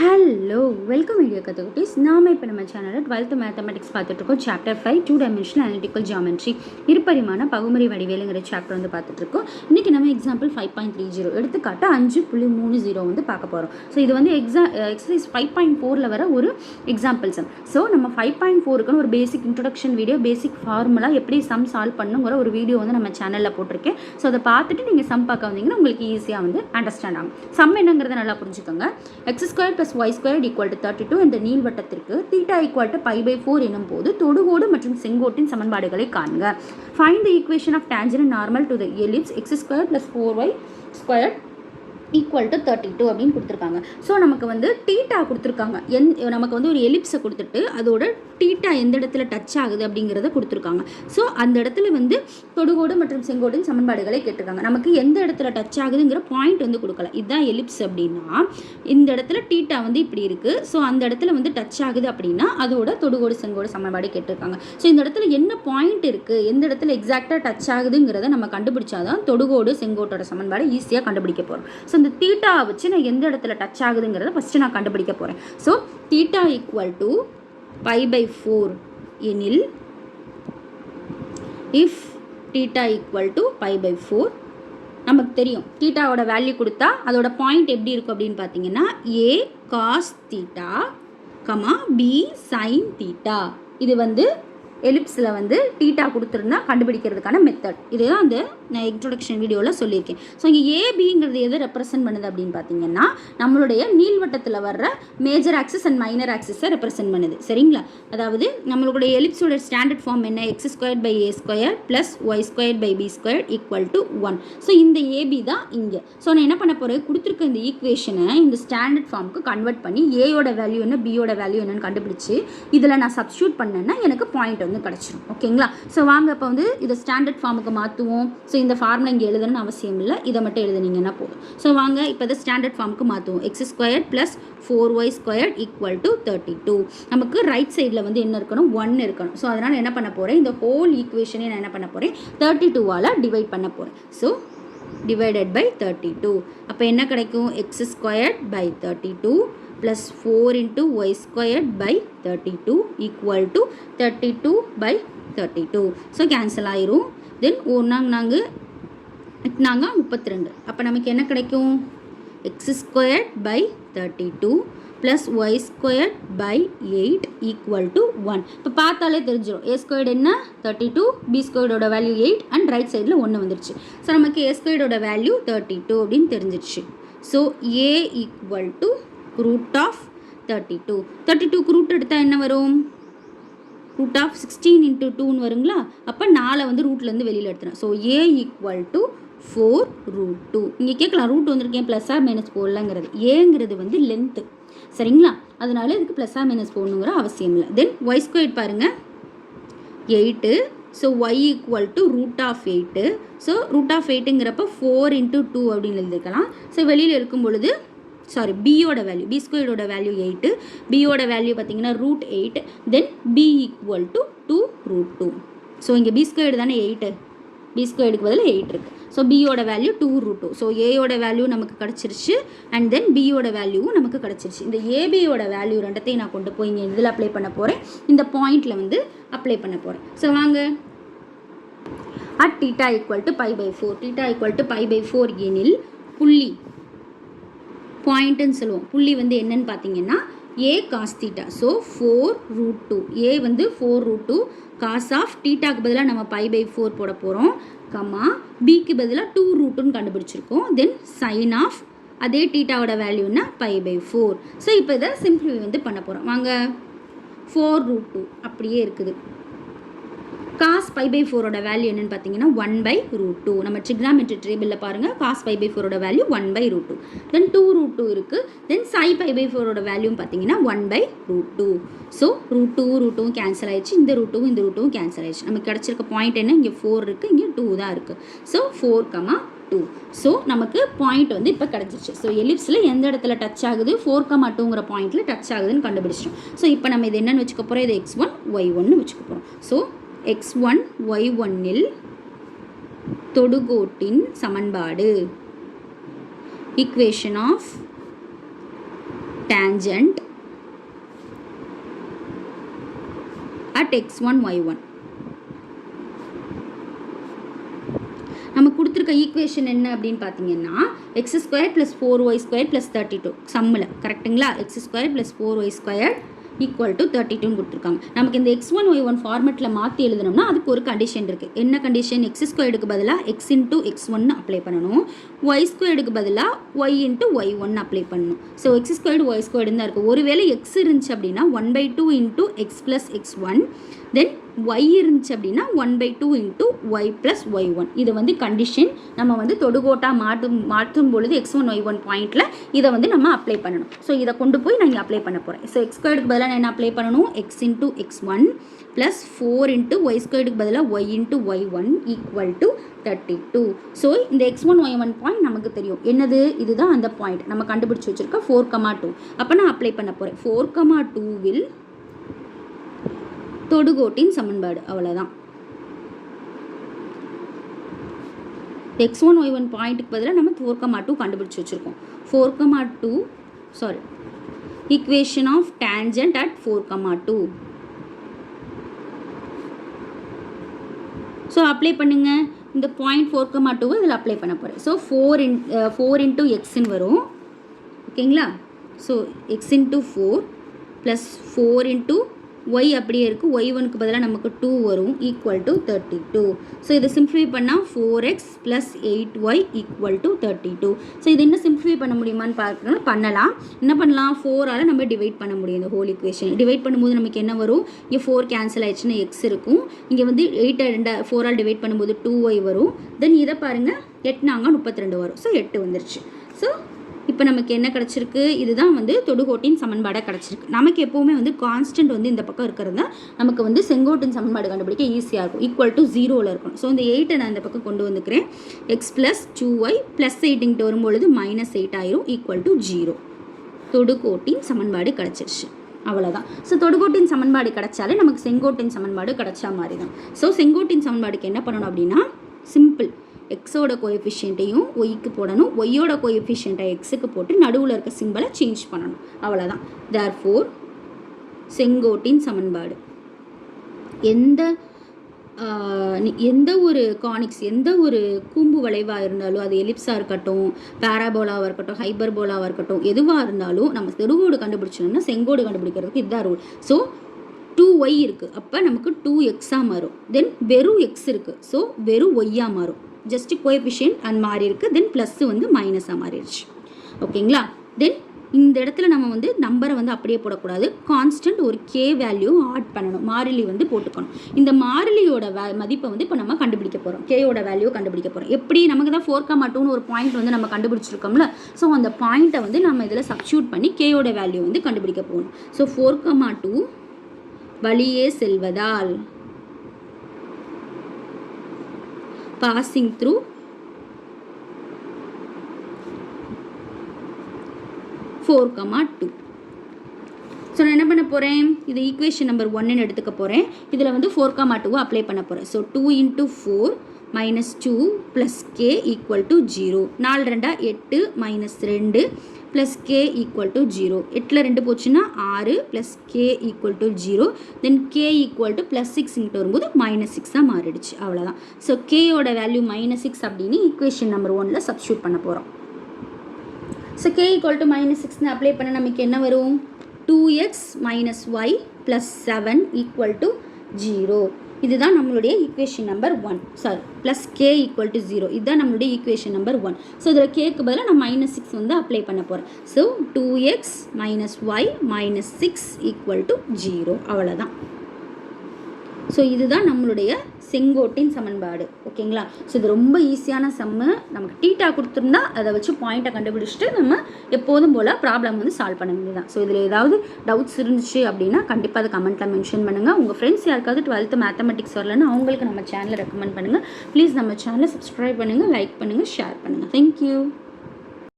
Hello welcome video கற்றுக்கிட்டீஸ் நாம் இப்போ நம்ம சேனலில் டுவெல்த்து மேத்தமெட்டிக்ஸ் பார்த்துட்ருக்கோம் chapter five two dimensional analytical geometry இருபரிமாண பகுமுறை வடிவேலுங்கிற சாப்டர் வந்து பார்த்துட்ருக்கோம் இன்றைக்கி நம்ம example five point three zero எடுத்துக்காட்டு அஞ்சு புள்ளி மூணு ஜீரோ வந்து பார்க்க போகிறோம் ஸோ இது வந்து எக்ஸா எக்ஸசைஸ் ஃபைவ் பாயிண்ட் ஃபோரில் வர ஒரு எக்ஸாம்பிள் சம் ஸோ நம்ம ஃபைவ் பாயிண்ட் ஃபோருக்குன்னு ஒரு basic introduction video basic formula எப்படி சம் சால்வ் பண்ணுங்கிற ஒரு வீடியோ வந்து நம்ம சேனலில் போட்டிருக்கேன். ஸோ அதை பார்த்துட்டு நீங்கள் சம் பார்க்க வந்தீங்கன்னா உங்களுக்கு ஈஸியாக வந்து அண்டர்ஸ்டாண்ட் ஆகும். சம் என்னங்கிறத நல்லா புரிஞ்சுக்கோங்க. X square plus y square equal to thirty two இந்த நீள்வட்டத்திற்கு theta equal to pi by four எனும் போது தொடுகோடு மற்றும் செங்கோட்டின் சமன்பாடுகளை காண்க. Find the equation of tangent and normal to the ellipse x square plus four y square equal to thirty two அப்படின்னு கொடுத்துருக்காங்க. ஸோ நமக்கு வந்து டீட்டா கொடுத்துருக்காங்க. எந் நமக்கு வந்து ஒரு எலிப்ஸை கொடுத்துட்டு அதோட டீட்டா எந்த இடத்துல டச் ஆகுது அப்படிங்கிறத கொடுத்துருக்காங்க. ஸோ அந்த இடத்துல வந்து தொடுகோடு மற்றும் செங்கோடின் சமன்பாடுகளை கேட்டிருக்காங்க. நமக்கு எந்த இடத்துல டச் ஆகுதுங்கிற பாயிண்ட் வந்து கொடுக்கல. இதுதான் எலிப்ஸ் அப்படின்னா இந்த இடத்துல டீட்டா வந்து இப்படி இருக்குது ஸோ அந்த இடத்துல வந்து டச் ஆகுது அப்படின்னா அதோட தொடுகோடு செங்கோடு சமன்பாடு கேட்டிருக்காங்க. ஸோ இந்த இடத்துல என்ன பாயிண்ட் இருக்குது எந்த இடத்துல எக்ஸாக்டாக டச் ஆகுதுங்கிறத நம்ம கண்டுபிடிச்சாதான் தொடுகோடு செங்கோட்டோட சமன்பாடு ஈஸியாக கண்டுபிடிக்க போகிறோம் ஸோ இந்த தீட்டாவை வச்சு நான் எந்த இடத்துல டச் ஆகுதுங்கிறத ஃபஸ்ட்டு நான் கண்டுபிடிக்க போகிறேன் so theta equal to pi by four எனில் if theta equal to pi by four நமக்கு தெரியும். தீட்டாவோட வேல்யூ கொடுத்தா அதோட பாயிண்ட் எப்படி இருக்கும் அப்படின்னு பார்த்தீங்கன்னா a cos theta comma b sin theta இது வந்து எலிப்ஸில் வந்து டீட்டா கொடுத்துருந்தா கண்டுபிடிக்கிறதுக்கான மெத்தட் இதுதான் அந்த நான் இன்ட்ரொடக்ஷன் வீடியோவில் சொல்லியிருக்கேன். ஸோ இங்கே ஏபிங்கிறது எதை ரெப்ரசன்ட் பண்ணுது அப்படின்னு பார்த்தீங்கன்னா நம்மளுடைய நீள்வட்டத்தில் வர்ற மேஜர் ஆக்சிஸ் அண்ட் மைனர் ஆக்சிஸை ரெப்ரசன்ட் பண்ணுது. சரிங்களா? அதாவது நம்மளுடைய எலிப்ஸோட ஸ்டாண்டர்ட் ஃபார்ம் என்ன? X square by a square plus y square by b square equal to one so இந்த ஏபி தான் இங்கே. ஸோ நான் என்ன பண்ண போகிறேன் கொடுத்துருக்க இந்த ஈக்குவேஷனை இந்த ஸ்டாண்டர்ட் ஃபார்முக்கு கன்வெர்ட் பண்ணி ஏயோட வேல்யூ என்ன பியோட வேல்யூ என்னன்னு கண்டுபிடிச்சு இதில் நான் சப்ஸ்டியூட் பண்ணேன்னா எனக்கு பாயிண்ட் வந்து கிடச்சிரும். ஓகேங்களா? ஸோ வாங்க இப்போ வந்து இதை ஸ்டாண்டர்ட் ஃபார்முக்கு மாற்றுவோம் ஸோ இந்த ஃபார்முலா இங்கே எழுதணும்னு அவசியம் இல்லை. இதை மட்டும் எழுதுனீங்கன்னா போதும். ஸோ வாங்க இப்போ இதை ஸ்டாண்டர்ட் ஃபார்முக்கு மாற்றுவோம் x square plus four y square equal to thirty two நமக்கு ரைட் சைடில் வந்து என்ன இருக்கணும்? ஒன் இருக்கணும். ஸோ அதனால் என்ன பண்ண போகிறேன் இந்த ஹோல் ஈக்குவேஷனே நான் என்ன பண்ண போகிறேன் தேர்ட்டி டூவால் டிவைட் பண்ண போகிறேன் so divided by thirty two அப்போ என்ன கிடைக்கும்? X squared by thirty two plus 4 into y squared by 32 equal to 32 by 32 so cancel ஆயிரும். தென் ஒன்றாங்க நாங்கள் எட்டுனாங்க முப்பத்தி ரெண்டு அப்போ நமக்கு என்ன கிடைக்கும்? X squared by thirty two plus y square by eight equal to one இப்போ பார்த்தாலே தெரிஞ்சிடும் ஏ ஸ்கொயர்டு என்ன? தேர்ட்டி டூ பி ஸ்கொயர்டோட வேல்யூ எயிட் அண்ட் ரைட் சைடில் ஒன்று வந்துருச்சு. ஸோ நமக்கு ஏ ஸ்கொயர்டோட வேல்யூ தேர்ட்டி டூ அப்படின்னு தெரிஞ்சிருச்சு. So a equal to root of thirty two thirty டூக்கு ரூட் எடுத்தால் என்ன வரும்? ரூட் ஆஃப் சிக்ஸ்டீன் இன்ட்டு டூன்னு வருங்களா? அப்போ நாளை வந்து ரூட்லேருந்து வெளியில் எடுத்துகிறேன் so a equal to four root two இங்கே கேட்கலாம். ரூட் வந்திருக்கேன் ப்ளஸ்ஸாக மைனஸ் போடலங்கிறது. ஏங்கிறது வந்து லென்த்து சரிங்களா? அதனால இதுக்கு ப்ளஸ்ஸாக மைனஸ் போடணுங்கிற அவசியம் இல்லை. தென் ஒய் ஸ்கொயர் பாருங்கள் eight so y equal to root of eight so root of எயிட்டுங்கிறப்ப four into two அப்படின்னு எழுதிக்கலாம் ஸோ வெளியில் இருக்கும் பொழுது சாரி பியோட வேல்யூ பி ஸ்கொயரோட வேல்யூ எயிட்டு பியோட வேல்யூ பார்த்தீங்கன்னா root eight then b equal to two root two so இங்கே பி ஸ்கொயர்டு தானே எயிட்டு பி ஸ்கொயர்டுக்கு பதில் எயிட் இருக்குது ஸோ பியோட value two root two so ஏயோட value நமக்கு கிடச்சிருச்சு. அண்ட் தென் பியோட வேல்யூவும் நமக்கு கிடச்சிருச்சு. இந்த ஏபியோட வேல்யூ ரெண்டத்தையும் நான் கொண்டு போய் இங்கே இதில் அப்ளை பண்ண போகிறேன் இந்த பாயிண்டில் வந்து அப்ளை பண்ண போகிறேன் ஸோ வாங்க. At theta equal to pi by four theta equal to pi by four எனில் புள்ளி. பாயிண்ட்டுன்னு சொல்லுவோம். புள்ளி வந்து என்னன்னு பார்த்தீங்கன்னா a cos theta so four root two a வந்து four root two cos of டீட்டாக்கு பதிலாக நம்ம பை பை ஃபோர் போட போகிறோம் கம்மா பிக்கு பதிலாக டூ ரூட்டுன்னு கண்டுபிடிச்சிருக்கோம். தென் சைன் ஆஃப் அதே டீட்டாவோட வேல்யூனா பை பை ஃபோர் ஸோ இப்போ இதை சிம்பிளி வந்து பண்ண போகிறோம் வாங்க. ஃபோர் ரூட் டூ அப்படியே இருக்குது. காஸ் பை பை ஃபோரோட வேல்யூ என்னென்னு பார்த்தீங்கன்னா ஒன் பை ரூட் டூ நம்ம ட்ரிக்னாமெட்ரி டேபிளில் பாருங்கள் காஸ் பை பை ஃபோரோட value one by root two then two root two இருக்குது தென் சை பை பை ஃபோரோட வேல்யூ பார்த்தீங்கன்னா one by root two so root two root டூவும் கேன்சல் ஆயிடுச்சு. இந்த ரூட் டூவும் இந்த ரூட் டூவும் கேன்சல் ஆயிடுச்சு. நமக்கு கிடச்சிருக்க பாயிண்ட் என்ன? இங்கே ஃபோர் இருக்குது இங்கே டூ தான் இருக்குது so four comma two so நமக்கு பாயிண்ட் வந்து இப்போ கிடச்சிருச்சு. ஸோ எலிப்ஸில் எந்த இடத்துல டச் ஆகுது? ஃபோர் கமா டூங்கிற பாயிண்ட்டில் டச் ஆகுதுன்னு கண்டுபிடிச்சிட்டோம். ஸோ இப்போ நம்ம இது என்னென்னு வச்சுக்க போகிறோம் இது எக்ஸ் ஒன் ஒய் ஒன்னு வச்சுக்க போகிறோம் ஸோ எக்ஸ் ஒன் ஒய் ஒன்னில் தொடுகோட்டின் சமன்பாடு. Equation of tangent at x1 y1 நம்ம கொடுத்துருக்க ஈக்குவேஷன் என்ன அப்படின்னு பார்த்தீங்கன்னா x square plus four y square plus thirty two சம்மில் கரெக்ட்டுங்களா x square plus four y square equal to thirty டூன்னு கொடுத்துருக்காங்க. நமக்கு இந்த எக்ஸ் ஒன் ஒய் ஒன் ஃபார்மெட்டில் மாற்றி எழுதணும்னா அதுக்கு ஒரு கண்டிஷன் இருக்குது என்ன கண்டிஷன் எக்ஸ் ஸ்கொயர்டுக்கு பதிலாக எக்ஸ் இன்ட்டு எக்ஸ் ஒன்னு அப்ளை பண்ணணும். ஒய் ஸ்கொயர்டுக்கு பதிலாக y into y one apply பண்ணணும். So x squared y squared தான் இருக்குது ஒருவேளை எக்ஸ் இருந்துச்சு அப்படின்னா one by two into x plus x one then y இருந்துச்சு அப்படின்னா one by two into y plus y one இது வந்து கண்டிஷன் நம்ம வந்து தொடுகோட்டாக மாற்றும் மாற்றும் பொழுது எக்ஸ் ஒன் ஒய் ஒன் பாயிண்ட்டில் இதை வந்து நம்ம அப்ளை பண்ணணும். ஸோ இதை கொண்டு போய் நான் இங்கே அப்ளை பண்ண போகிறேன் ஸோ எக்ஸ் பதிலாக நான் என்ன அப்ளை பண்ணணும்? X into x one plus four into Y ஸ்கொயர்டுக்கு பதிலாக y into y one equal to thirty two so இந்த x one y one point நமக்கு தெரியும். என்னது? இதுதான் அந்த பாயிண்ட் நம்ம கண்டுபிடிச்சி வச்சுருக்க ஃபோர் கமா டூ அப்போ நான் அப்ளை பண்ண போகிறேன் ஃபோர் கமா டூவில் தொடுகோட்டின் சமன்பாடு. அவ்வளோதான் எக்ஸ் ஒன் ஒய் ஒன் பாயிண்ட்டுக்கு பதிலாக நம்ம ஃபோர் கமா டூ கண்டுபிடிச்சி வச்சுருக்கோம். Four comma two sorry equation of tangent at four comma two so apply பண்ணுங்கள் இந்த பாயிண்ட் ஃபோர் கமா டூ இதில் அப்ளை பண்ண போகிறேன் so four in four into எக்ஸ்ன்னு வரும். ஓகேங்களா so x into four plus four into y அப்படியே இருக்குது ஒய் ஒனுக்கு பதிலாக நமக்கு டூ வரும். Equal to thirty two so இதை சிம்ப்ளிஃபை பண்ணால் four x plus eight y equal to thirty two so இது என்ன சிம்ப்ளிஃபை பண்ண முடியுமான்னு பார்க்கணும் பண்ணலாம். என்ன பண்ணலாம்? ஃபோரால் நம்ம டிவைட் பண்ண முடியும் இந்த ஹோல் இக்குவேஷன் டிவைட் பண்ணும்போது நமக்கு என்ன வரும்? இங்கே ஃபோர் கேன்சல் ஆயிடுச்சுன்னா எக்ஸ் இருக்கும். இங்கே வந்து எயிட்டை ரெண்டா ஃபோரால் டிவைட் பண்ணும்போது டூ ஒய் வரும். தென் இதை பாருங்கள் எட்னாங்க முப்பத்தி ரெண்டு வரும். ஸோ எட்டு வந்துருச்சு. ஸோ இப்போ நமக்கு என்ன கிடச்சிருக்கு? இதுதான் வந்து தொடுகோட்டின் சமன்பாடாக கிடச்சிருக்கு. நமக்கு எப்போவுமே வந்து கான்ஸ்டன்ட் வந்து இந்த பக்கம் இருக்கிறது நமக்கு வந்து செங்கோட்டின் சமன்பாடு கண்டுபிடிக்க ஈஸியாக இருக்கும். ஈக்குவல் டு ஜீரோவில் இருக்கணும் ஸோ இந்த எயிட்டை நான் இந்த பக்கம் கொண்டு வந்துக்கிறேன். X plus two y plus எயிட்டிங்கிட்ட வரும்பொழுது மைனஸ் எயிட் ஆயிரும். ஈக்குவல் டு ஜீரோ தொடுகோட்டின் சமன்பாடு கிடச்சிருச்சு. அவ்வளோதான் ஸோ தொடுகோட்டின் சமன்பாடு கிடைச்சாலே நமக்கு செங்கோட்டின் சமன்பாடு கிடைச்சா மாதிரி தான் ஸோ செங்கோட்டின் சமன்பாடுக்கு என்ன பண்ணணும் அப்படின்னா சிம்பிள் எக்ஸோட கோஎஃபிஷியண்ட்டையும் ஒய்க்கு போடணும். ஒய்யோட கோஎஃபிஷியண்ட்டை எக்ஸுக்கு போட்டு நடுவில் இருக்க சிம்பிளை சேஞ்ச் பண்ணணும். அவ்வளோதான் தேர் ஃபோர் செங்கோட்டின் சமன்பாடு. எந்த எந்த ஒரு கானிக்ஸ் எந்த ஒரு கூம்பு வளைவாக இருந்தாலும் அது எலிப்ஸாக இருக்கட்டும் பேராபோலாவாக இருக்கட்டும் ஹைபர்போலாவாக இருக்கட்டும் எதுவாக இருந்தாலும் நம்ம தெருவோடு கண்டுபிடிச்சோம்னா செங்கோடு கண்டுபிடிக்கிறதுக்கு இதுதான் ரூல் ஸோ டூ ஒய் இருக்குது அப்போ நமக்கு டூ எக்ஸாக மாறும். தென் வெறும் எக்ஸ் இருக்குது ஸோ வெறும் ஒய்யாக மாறும். ஜஸ்ட் கோஎபிஷியன்ட் அண்ட் மாறி இருக்குது தென் ப்ளஸ்ஸு வந்து மைனஸாக மாறிடுச்சு. ஓகேங்களா? தென் இந்த இடத்துல நம்ம வந்து நம்பரை வந்து அப்படியே போடக்கூடாது. கான்ஸ்டன்ட் ஒரு கே வேல்யூ ஆட் பண்ணணும். மாறிலி வந்து போட்டுக்கணும். இந்த மாறிலியோட வே மதிப்பை வந்து இப்போ நம்ம கண்டுபிடிக்க போகிறோம் கேயோட வேல்யூ கண்டுபிடிக்க போகிறோம் எப்படி? நமக்கு தான் ஃபோர் கமா டூன்னு ஒரு பாயிண்ட் வந்து நம்ம கண்டுபிடிச்சிருக்கோம்ல. ஸோ அந்த பாயிண்ட்டை வந்து நம்ம இதில் சப்ஸ்டியூட் பண்ணி கேயோட வேல்யூ வந்து கண்டுபிடிக்க போகணும் ஸோ ஃபோர் கமா டூ வழியே செல்வதால் passing through. Four comma two so நான் என்ன பண்ண போகிறேன் இது ஈக்குவேஷன் நம்பர் ஒன்னு எடுத்துக்க போகிறேன் இதில் வந்து ஃபோர் கமா டூவை அப்ளை பண்ண போகிறேன் so two into four minus two plus k equal to zero நாலு ரெண்டா எட்டு மைனஸ் ரெண்டு. Plus k equal to zero எட்டில் ரெண்டு போச்சுன்னா ஆறு plus k equal to zero then k equal to plus six இங்கிட்ட வரும்போது மைனஸ் சிக்ஸாக மாறிடுச்சு. அவ்வளோதான் ஸோ கேயோட வேல்யூ மைனஸ் சிக்ஸ் அப்படின்னு ஈக்குவேஷன் நம்பர் ஒனில் சப்ஸ்டியூட் பண்ண போகிறோம் so k equal to minus சிக்ஸ்னு அப்ளை பண்ண நமக்கு என்ன வரும்? Two x minus y plus seven equal to zero இதுதான் நம்மளுடைய equation number one sorry plus k equal to zero இதுதான் நம்மளுடைய ஈக்குவேஷன் நம்பர் ஒன் ஸோ இதில் கேக்கு பதிலாக நான் மைனஸ் சிக்ஸ் வந்து அப்ளை பண்ண போகிறேன் so two x minus y minus six equal to zero அவ்வளோதான் ஸோ இதுதான் நம்மளுடைய செங்கோட்டின் சமன்பாடு. ஓகேங்களா? ஸோ இது ரொம்ப ஈஸியான சம்மு நமக்கு டீட்டா கொடுத்துருந்தா அதை வச்சு பாயிண்ட்டை கண்டுபிடிச்சிட்டு நம்ம எப்போதும் போல் ப்ராப்ளம் வந்து சால்வ் பண்ண வேண்டியதான் ஸோ இதில் ஏதாவது டவுட்ஸ் இருந்துச்சு அப்படின்னா கண்டிப்பாக அதை கமெண்ட்டில் மென்ஷன் பண்ணுங்கள் உங்கள் ஃப்ரெண்ட்ஸ் யாருக்காவது டுவெல்த்து மேத்தமெட்டிக்ஸ் வரலன்னு அவங்களுக்கு நம்ம சேனலை ரெக்கமெண்ட் பண்ணுங்கள் ப்ளீஸ் நம்ம சேனலை சப்ஸ்கிரைப் பண்ணுங்கள் லைக் பண்ணுங்கள் ஷேர் பண்ணுங்கள் தேங்க்யூ